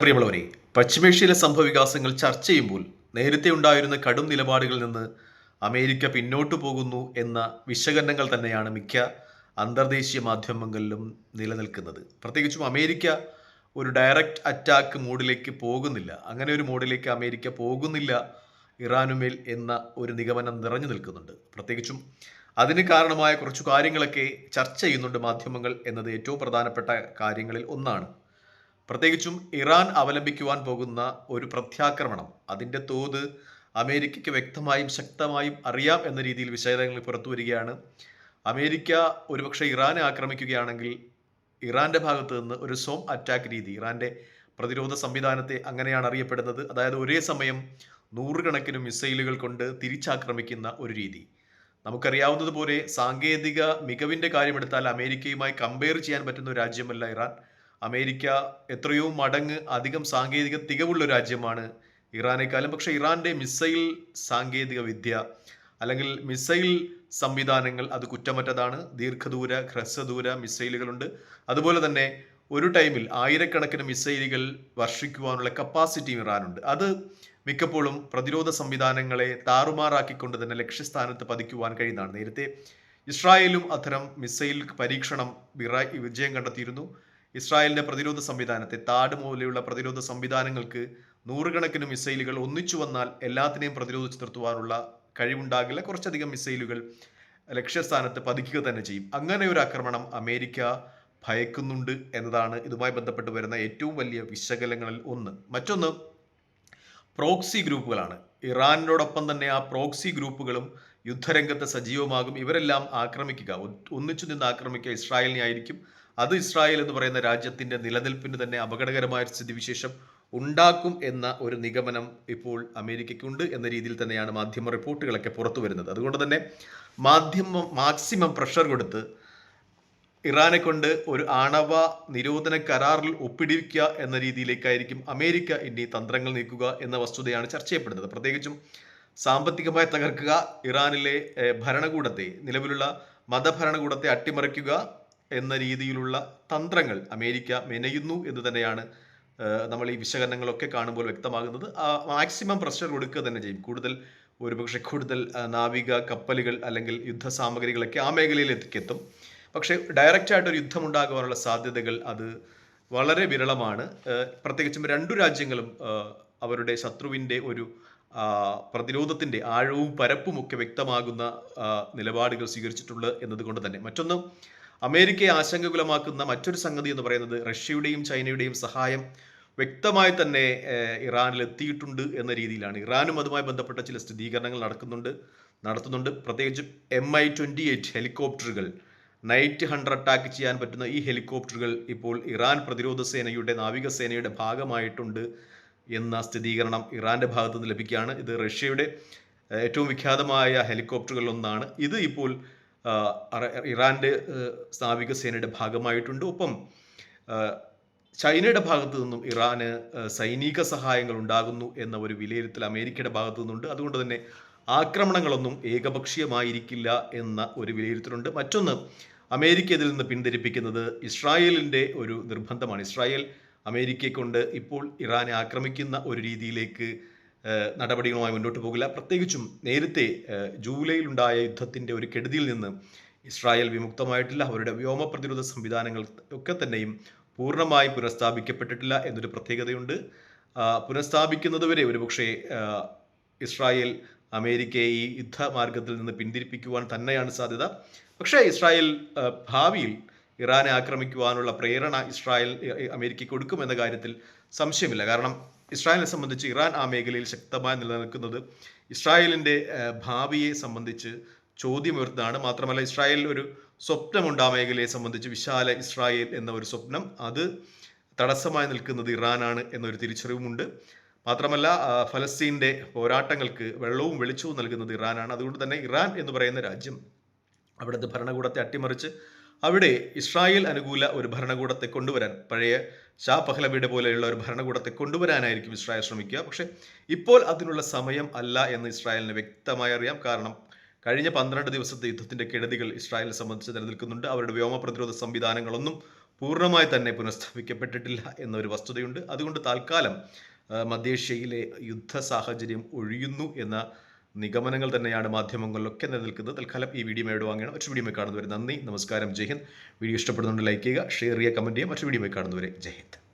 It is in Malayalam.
പ്രിയമുള്ളവരെ പശ്ചിമേഷ്യയിലെ സംഭവവികാസങ്ങൾ ചർച്ച ചെയ്യുമ്പോൾ നേരത്തെ ഉണ്ടായിരുന്ന കടും നിലപാടുകളിൽ നിന്ന് അമേരിക്ക പിന്നോട്ടു പോകുന്നു എന്ന വിശകലനങ്ങൾ തന്നെയാണ് മിക്ക അന്തർദേശീയ മാധ്യമങ്ങളിലും നിലനിൽക്കുന്നത്. പ്രത്യേകിച്ചും അമേരിക്ക ഒരു ഡയറക്റ്റ് അറ്റാക്ക് മോഡിലേക്ക് പോകുന്നില്ല. അങ്ങനെ ഒരു മോഡിലേക്ക് അമേരിക്ക പോകുന്നില്ല ഇറാനുമേൽ എന്ന ഒരു നിഗമനം നിറഞ്ഞു നിൽക്കുന്നുണ്ട്. പ്രത്യേകിച്ചും അതിന് കാരണമായ കുറച്ചു കാര്യങ്ങളൊക്കെ ചർച്ച ചെയ്യുന്നുണ്ട് മാധ്യമങ്ങൾ എന്നത് ഏറ്റവും പ്രധാനപ്പെട്ട കാര്യങ്ങളിൽ ഒന്നാണ്. പ്രത്യേകിച്ചും ഇറാൻ അവലംബിക്കുവാൻ പോകുന്ന ഒരു പ്രത്യാക്രമണം. അതിന്റെ തോത് അമേരിക്കയ്ക്ക് വ്യക്തമായും ശക്തമായും അറിയാം എന്ന രീതിയിൽ വിശകലനങ്ങൾ പുറത്തു വരികയാണ്. അമേരിക്ക ഒരുപക്ഷെ ഇറാനെ ആക്രമിക്കുകയാണെങ്കിൽ ഇറാന്റെ ഭാഗത്ത് നിന്ന് ഒരു സോം അറ്റാക്ക് രീതി ഇറാന്റെ പ്രതിരോധ സംവിധാനത്തെ അങ്ങനെയാണ് അറിയപ്പെടുന്നത്. അതായത് ഒരേ സമയം നൂറുകണക്കിന് മിസൈലുകൾ കൊണ്ട് തിരിച്ചാക്രമിക്കുന്ന ഒരു രീതി. നമുക്കറിയാവുന്നതുപോലെ സാങ്കേതിക മികവിന്റെ കാര്യമെടുത്താൽ അമേരിക്കയുമായി കമ്പയർ ചെയ്യാൻ പറ്റുന്ന ഒരു രാജ്യമല്ല ഇറാൻ. അമേരിക്ക എത്രയോ മടങ്ങ് അധികം സാങ്കേതിക തികവുള്ള രാജ്യമാണ്. ഇറാനേക്കാളും പക്ഷേ ഇറാന്റെ മിസൈൽ സാങ്കേതിക വിദ്യ അല്ലെങ്കിൽ മിസൈൽ സംവിധാനങ്ങൾ അത് കുറ്റമറ്റതാണ്. ദീർഘദൂര ഹ്രസ്വദൂര മിസൈലുകളുണ്ട്. അതുപോലെ തന്നെ ഒരു ടൈമിൽ ആയിരക്കണക്കിന് മിസൈലുകൾ വർഷിക്കുവാനുള്ള കപ്പാസിറ്റിയും ഇറാനുണ്ട്. അത് മിക്കപ്പോഴും പ്രതിരോധ സംവിധാനങ്ങളെ താറുമാറാക്കിക്കൊണ്ട് തന്നെ ലക്ഷ്യസ്ഥാനത്ത് പതിക്കുവാൻ കഴിയുന്നതാണ്. നേരത്തെ ഇസ്രായേലും അത്തരം മിസൈൽ പരീക്ഷണം വിജയം കണ്ടെത്തിയിരുന്നു. ഇസ്രായേലിന്റെ പ്രതിരോധ സംവിധാനത്തെ താട് പ്രതിരോധ സംവിധാനങ്ങൾക്ക് നൂറുകണക്കിന് മിസൈലുകൾ ഒന്നിച്ചു വന്നാൽ എല്ലാത്തിനെയും പ്രതിരോധിച്ച് നിർത്തുവാനുള്ള കഴിവുണ്ടാകില്ല. കുറച്ചധികം മിസൈലുകൾ ലക്ഷ്യസ്ഥാനത്ത് പതിക്കുക തന്നെ ചെയ്യും. അങ്ങനെ ഒരു ആക്രമണം അമേരിക്ക ഭയക്കുന്നുണ്ട് എന്നതാണ് ഇതുമായി ബന്ധപ്പെട്ട് വരുന്ന ഏറ്റവും വലിയ വിശകലനങ്ങളിൽ ഒന്ന്. മറ്റൊന്ന് പ്രോക്സി ഗ്രൂപ്പുകളാണ്. ഇറാനിനോടൊപ്പം തന്നെ ആ പ്രോക്സി ഗ്രൂപ്പുകളും യുദ്ധരംഗത്ത് സജീവമാകും. ഇവരെല്ലാം ആക്രമിക്കുക. ഒന്നിച്ചു നിന്ന് ആക്രമിക്കുക ഇസ്രായേലിനെ ആയിരിക്കും. അത് ഇസ്രായേൽ എന്ന് പറയുന്ന രാജ്യത്തിന്റെ നിലനിൽപ്പിന് തന്നെ അപകടകരമായ സ്ഥിതിവിശേഷം ഉണ്ടാക്കും എന്ന ഒരു നിഗമനം ഇപ്പോൾ അമേരിക്കയ്ക്കുണ്ട് എന്ന രീതിയിൽ തന്നെയാണ് മാധ്യമ റിപ്പോർട്ടുകളൊക്കെ പുറത്തു വരുന്നത്. അതുകൊണ്ട് തന്നെ മാധ്യമം മാക്സിമം പ്രഷർ കൊടുത്ത് ഇറാനെ കൊണ്ട് ഒരു ആണവ നിരോധന കരാറിൽ ഒപ്പിടിക്കുക എന്ന രീതിയിലേക്കായിരിക്കും അമേരിക്ക ഇനി തന്ത്രങ്ങൾ നീക്കുക എന്ന വസ്തുതയാണ് ചർച്ച ചെയ്യപ്പെടുന്നത്. പ്രത്യേകിച്ചും സാമ്പത്തികമായി തകർക്കുക ഇറാനിലെ ഭരണകൂടത്തെ നിലവിലുള്ള മതഭരണകൂടത്തെ അട്ടിമറിക്കുക എന്ന രീതിയിലുള്ള തന്ത്രങ്ങൾ അമേരിക്ക മെനയുന്നു എന്ന് തന്നെയാണ് നമ്മൾ ഈ വിശകലനങ്ങളൊക്കെ കാണുമ്പോൾ വ്യക്തമാകുന്നത്. മാക്സിമം പ്രഷർ കൊടുക്കുക തന്നെ ചെയ്യും. കൂടുതൽ ഒരുപക്ഷെ കൂടുതൽ നാവിക കപ്പലുകൾ അല്ലെങ്കിൽ യുദ്ധ സാമഗ്രികളൊക്കെ ആ മേഖലയിലേക്ക് എത്തും പക്ഷേ ഡയറക്റ്റ് ആയിട്ട് ഒരു യുദ്ധം ഉണ്ടാകുവാനുള്ള സാധ്യതകൾ അത് വളരെ വിരളമാണ്. പ്രത്യേകിച്ചും രണ്ടു രാജ്യങ്ങളും അവരുടെ ശത്രുവിന്റെ ഒരു പ്രതിരോധത്തിന്റെ ആഴവും പരപ്പും ഒക്കെ വ്യക്തമാകുന്ന നിലപാടുകൾ സ്വീകരിച്ചിട്ടുള്ളത് എന്നതുകൊണ്ട് തന്നെ. മറ്റൊന്ന് അമേരിക്കയെ ആശങ്കകുലമാക്കുന്ന മറ്റൊരു സംഗതി എന്ന് പറയുന്നത് റഷ്യയുടെയും ചൈനയുടെയും സഹായം വ്യക്തമായി തന്നെ ഇറാനിൽ എത്തിയിട്ടുണ്ട് എന്ന രീതിയിലാണ്. ഇറാനും അതുമായി ബന്ധപ്പെട്ട ചില സ്ഥിരീകരണങ്ങൾ നടക്കുന്നുണ്ട് നടത്തുന്നുണ്ട്. പ്രത്യേകിച്ച് എം ഐ ട്വന്റി എയ്റ്റ് ഹെലികോപ്റ്ററുകൾ നൈറ്റ് ഹണ്ടർ അറ്റാക്ക് ചെയ്യാൻ പറ്റുന്ന ഈ ഹെലികോപ്റ്ററുകൾ ഇപ്പോൾ ഇറാൻ പ്രതിരോധ സേനയുടെ നാവികസേനയുടെ ഭാഗമായിട്ടുണ്ട് എന്ന സ്ഥിരീകരണം ഇറാന്റെ ഭാഗത്തുനിന്ന് ലഭിക്കുകയാണ്. ഇത് റഷ്യയുടെ ഏറ്റവും വിഖ്യാതമായ ഹെലികോപ്റ്ററുകളിൽ ഒന്നാണ് ഇത് ഇപ്പോൾ ഇറാന്റെ ഏഹ്, നാവികസേനയുടെ ഭാഗമായിട്ടുണ്ട്. ഒപ്പം ചൈനയുടെ ഭാഗത്തു നിന്നും ഇറാന് സൈനിക സഹായങ്ങൾ ഉണ്ടാകുന്നു എന്ന ഒരു വിലയിരുത്തൽ അമേരിക്കയുടെ ഭാഗത്തു നിന്നുണ്ട്. അതുകൊണ്ട് തന്നെ ആക്രമണങ്ങളൊന്നും ഏകപക്ഷീയമായിരിക്കില്ല എന്ന ഒരു വിലയിരുത്തലുണ്ട്. മറ്റൊന്ന് അമേരിക്ക ഇതിൽ നിന്ന് പിന്തിരിപ്പിക്കുന്നത് ഇസ്രായേലിന്റെ ഒരു നിർബന്ധമാണ്. ഇസ്രായേൽ അമേരിക്കയെ കൊണ്ട് ഇപ്പോൾ ഇറാനെ ആക്രമിക്കുന്ന ഒരു രീതിയിലേക്ക് നടപടികളുമായി മുന്നോട്ട് പോകില്ല. പ്രത്യേകിച്ചും നേരത്തെ ജൂലൈയിലുണ്ടായ യുദ്ധത്തിന്റെ ഒരു കെടുതിയിൽ നിന്ന് ഇസ്രായേൽ വിമുക്തമായിട്ടില്ല. അവരുടെ വ്യോമ പ്രതിരോധ സംവിധാനങ്ങൾ ഒക്കെ തന്നെയും പൂർണമായും പുനഃസ്ഥാപിക്കപ്പെട്ടിട്ടില്ല എന്നൊരു പ്രത്യേകതയുണ്ട്. പുനഃസ്ഥാപിക്കുന്നതുവരെ ഒരുപക്ഷെ ഇസ്രായേൽ അമേരിക്കയെ ഈ യുദ്ധമാർഗത്തിൽ നിന്ന് പിന്തിരിപ്പിക്കുവാൻ തന്നെയാണ് സാധ്യത. പക്ഷേ ഇസ്രായേൽ ഭാവിയിൽ ഇറാനെ ആക്രമിക്കുവാനുള്ള പ്രേരണ ഇസ്രായേൽ അമേരിക്കയ്ക്ക് കൊടുക്കുമെന്ന കാര്യത്തിൽ സംശയമില്ല. കാരണം ഇസ്രായേലിനെ സംബന്ധിച്ച് ഇറാൻ ആ മേഖലയിൽ ശക്തമായി നിലനിൽക്കുന്നത് ഇസ്രായേലിന്റെ ഭാവിയെ സംബന്ധിച്ച് ചോദ്യമുയർത്തുന്നതാണ്. മാത്രമല്ല ഇസ്രായേൽ ഒരു സ്വപ്നമുണ്ട് ആ മേഖലയെ സംബന്ധിച്ച്. വിശാല ഇസ്രായേൽ എന്ന ഒരു സ്വപ്നം. അത് തടസ്സമായി നിൽക്കുന്നത് ഇറാനാണ് എന്നൊരു തിരിച്ചറിവുമുണ്ട്. മാത്രമല്ല ഫലസ്തീന്റെ പോരാട്ടങ്ങൾക്ക് വെള്ളവും വെളിച്ചവും നൽകുന്നത് ഇറാനാണ്. അതുകൊണ്ട് തന്നെ ഇറാൻ എന്ന് പറയുന്ന രാജ്യം അവിടുത്തെ ഭരണകൂടത്തെ അട്ടിമറിച്ച് അവിടെ ഇസ്രായേൽ അനുകൂല ഒരു ഭരണകൂടത്തെ കൊണ്ടുവരാൻ പഴയ ഷാ പഹ്ലബിയുടെ പോലെയുള്ള ഒരു ഭരണകൂടത്തെ കൊണ്ടുവരാനായിരിക്കും ഇസ്രായേൽ ശ്രമിക്കുക. പക്ഷേ ഇപ്പോൾ അതിനുള്ള സമയം അല്ല എന്ന് ഇസ്രായേലിന് വ്യക്തമായി അറിയാം. കാരണം കഴിഞ്ഞ പന്ത്രണ്ട് ദിവസത്തെ യുദ്ധത്തിന്റെ കെടുതികൾ ഇസ്രായേലിനെ സംബന്ധിച്ച് നിലനിൽക്കുന്നുണ്ട്. അവരുടെ വ്യോമ പ്രതിരോധ സംവിധാനങ്ങളൊന്നും പൂർണമായി തന്നെ പുനഃസ്ഥാപിക്കപ്പെട്ടിട്ടില്ല എന്നൊരു വസ്തുതയുണ്ട്. അതുകൊണ്ട് താൽക്കാലം മധ്യേഷ്യയിലെ യുദ്ധ സാഹചര്യം ഒഴിയുന്നു എന്ന നിഗമനങ്ങൾ തന്നെയാണ് മാധ്യമങ്ങളിലൊക്കെ നിലനിൽക്കുന്നത്. തൽക്കാലം ഈ വീഡിയോ മേട് വാങ്ങണം മറ്റു വീഡിയോ കാണുന്നവരെ നന്ദി. നമസ്കാരം. ജയ് ഹിന്ദ്. വീഡിയോ ഇഷ്ടപ്പെടുന്നുണ്ട് ലൈക്ക് ചെയ്യുക ഷെയർ ചെയ്യുക കമന്റ് ചെയ്യുക. മറ്റു വീഡിയോ കാണുന്നവരെ ജയ് ഹിന്ദ്.